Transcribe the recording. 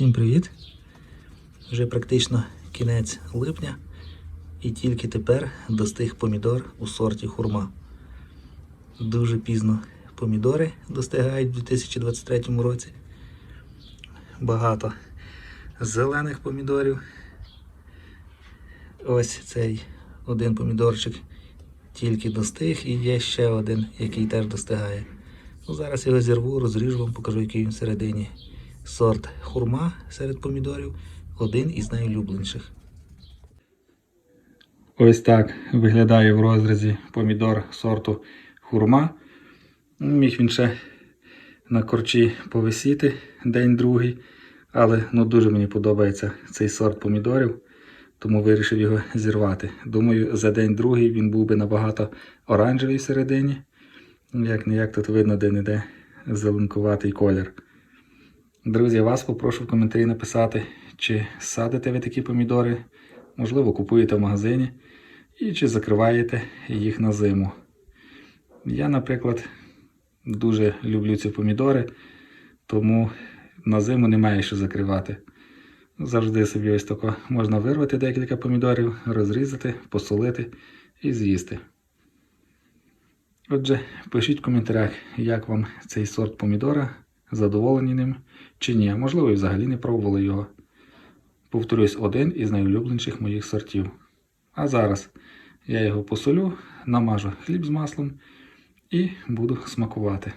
Всім привіт! Вже практично кінець липня і тільки тепер достиг помідор у сорті хурма. Дуже пізно помідори достигають у 2023 році. Багато зелених помідорів. Ось цей один помідорчик тільки достиг і є ще один, який теж достигає. Ну, зараз його зірву, розріжу вам, покажу, який він всередині. Сорт хурма серед помідорів один із найулюбленіших. Ось так виглядає в розрізі помідор сорту хурма. Міг він ще на корчі повисіти день другий, але ну, дуже мені подобається цей сорт помідорів, тому вирішив його зірвати. Думаю, за день другий він був би набагато оранжевий всередині. Як не як тут видно де-не-де зеленкуватий колір. Друзі, я вас попрошу в коментарі написати, чи садите ви такі помідори, можливо, купуєте в магазині, і чи закриваєте їх на зиму. Я, наприклад, дуже люблю ці помідори, тому на зиму немає що закривати. Завжди собі ось тако можна вирвати декілька помідорів, розрізати, посолити і з'їсти. Отже, пишіть в коментарях, як вам цей сорт помідора, задоволені ним чи ні. Можливо, і взагалі не пробували його. Повторюсь, один із найулюбленіших моїх сортів. А зараз я його посолю, намажу хліб з маслом і буду смакувати.